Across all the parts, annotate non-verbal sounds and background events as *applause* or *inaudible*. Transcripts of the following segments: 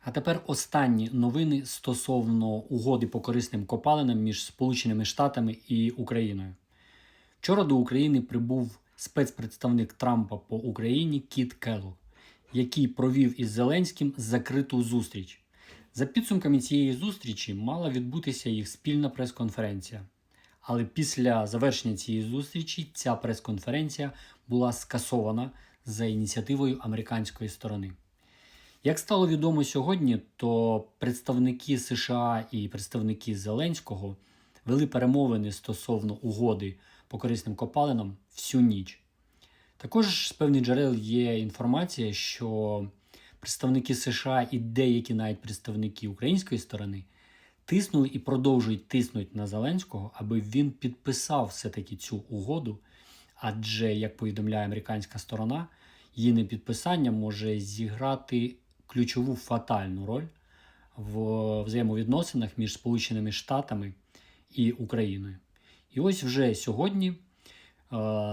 А тепер останні новини стосовно угоди по корисним копалинам між Сполученими Штатами і Україною. Вчора до України прибув спецпредставник Трампа по Україні Кіт Келлог, який провів із Зеленським закриту зустріч. За підсумками цієї зустрічі мала відбутися їх спільна прес-конференція. Але після завершення цієї зустрічі ця прес-конференція була скасована за ініціативою американської сторони. Як стало відомо сьогодні, то представники США і представники Зеленського вели перемовини стосовно угоди по корисним копалинам всю ніч. Також з певних джерел є інформація, що представники США і деякі навіть представники української сторони тиснули і продовжують тиснути на Зеленського, аби він підписав все-таки цю угоду. Адже, як повідомляє американська сторона, її непідписання може зіграти ключову фатальну роль в взаємовідносинах між Сполученими Штатами і Україною. І ось вже сьогодні, е,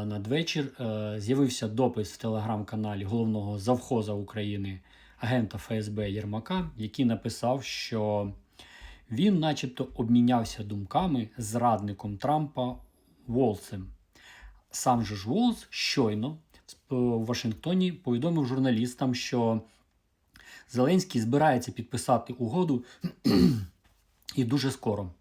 надвечір, е, з'явився допис в телеграм-каналі головного завхоза України агента ФСБ Єрмака, який написав, що він, начебто, обмінявся думками з радником Трампа Волсем. Сам же ж Волс щойно в Вашингтоні повідомив журналістам, що Зеленський збирається підписати угоду *clears throat* і дуже скоро.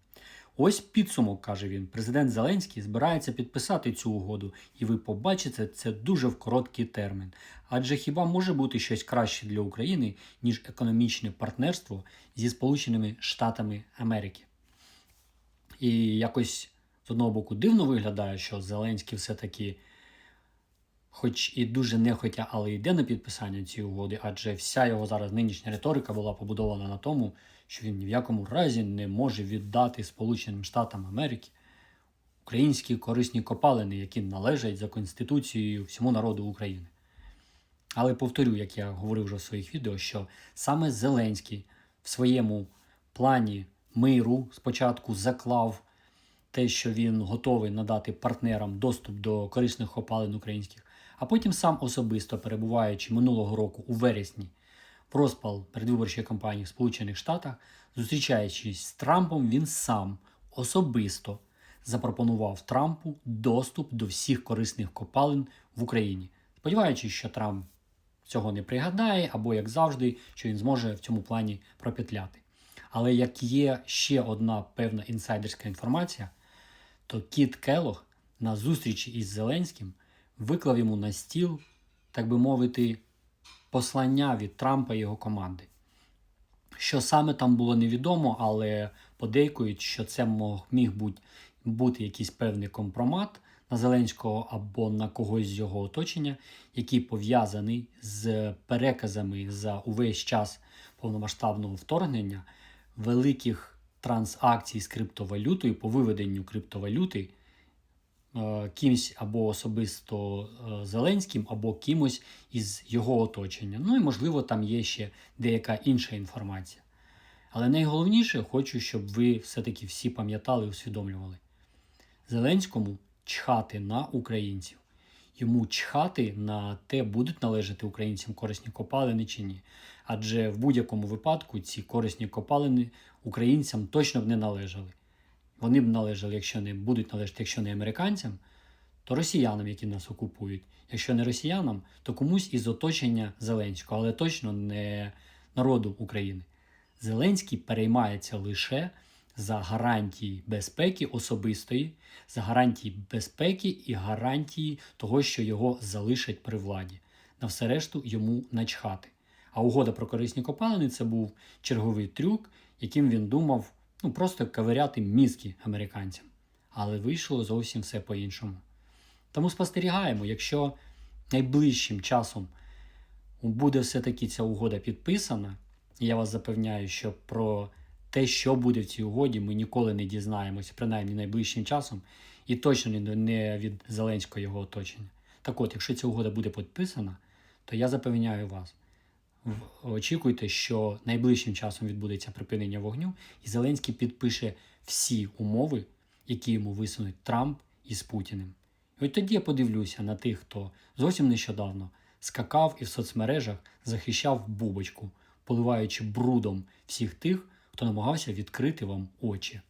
Ось підсумок, каже він. Президент Зеленський збирається підписати цю угоду, і ви побачите це дуже в короткий термін. Адже хіба може бути щось краще для України, ніж економічне партнерство зі Сполученими Штатами Америки? І якось з одного боку дивно виглядає, що Зеленський все-таки, хоч і дуже нехотя, але йде на підписання цієї угоди, адже вся його зараз нинішня риторика була побудована на тому, що він ні в якому разі не може віддати Сполученим Штатам Америки українські корисні копалини, які належать за Конституцією всьому народу України. Але повторю, як я говорив вже в своїх відео, що саме Зеленський в своєму плані миру спочатку заклав те, що він готовий надати партнерам доступ до корисних копалин українських, а потім сам особисто перебуваючи минулого року у вересні в розпал передвиборчої кампанії в Сполучених Штатах, зустрічаючись з Трампом, він сам особисто запропонував Трампу доступ до всіх корисних копалин в Україні, сподіваючись, що Трамп цього не пригадає, або, як завжди, що він зможе в цьому плані пропетляти. Але як є ще одна певна інсайдерська інформація, то Кіт Келох на зустрічі із Зеленським виклав йому на стіл, так би мовити, послання від Трампа і його команди. Що саме там було невідомо, але подейкують, що це міг бути, бути якийсь певний компромат на Зеленського або на когось з його оточення, який пов'язаний з переказами за увесь час повномасштабного вторгнення великих транзакцій з криптовалютою по виведенню криптовалюти кимсь або особисто е, Зеленським, або кимось із його оточення. Ну і можливо там є ще деяка інша інформація. Але найголовніше, хочу, щоб ви все-таки всі пам'ятали і усвідомлювали. Зеленському чхати на українців. Йому чхати на те, будуть належати українцям корисні копалини чи ні. Адже в будь-якому випадку ці корисні копалини українцям точно б не належали. Вони б належали, якщо не будуть належати, якщо не американцям, то росіянам, які нас окупують. Якщо не росіянам, то комусь із оточення Зеленського, але точно не народу України. Зеленський переймається лише за гарантії безпеки особистої, за гарантії безпеки і гарантії того, що його залишать при владі. На все решту йому начхати. А угода про корисні копалини це був черговий трюк, яким він думав ну, просто каверяти мізки американцям. Але вийшло зовсім все по-іншому. Тому спостерігаємо, якщо найближчим часом буде все-таки ця угода підписана, я вас запевняю, що про те, що буде в цій угоді, ми ніколи не дізнаємося, принаймні найближчим часом, і точно не від Зеленського його оточення. Так от, якщо ця угода буде підписана, то я запевняю вас, очікуйте, що найближчим часом відбудеться припинення вогню, і Зеленський підпише всі умови, які йому висунуть Трамп із Путіним. І от тоді я подивлюся на тих, хто зовсім нещодавно скакав і в соцмережах захищав бубочку поливаючи брудом всіх тих, хто намагався відкрити вам очі.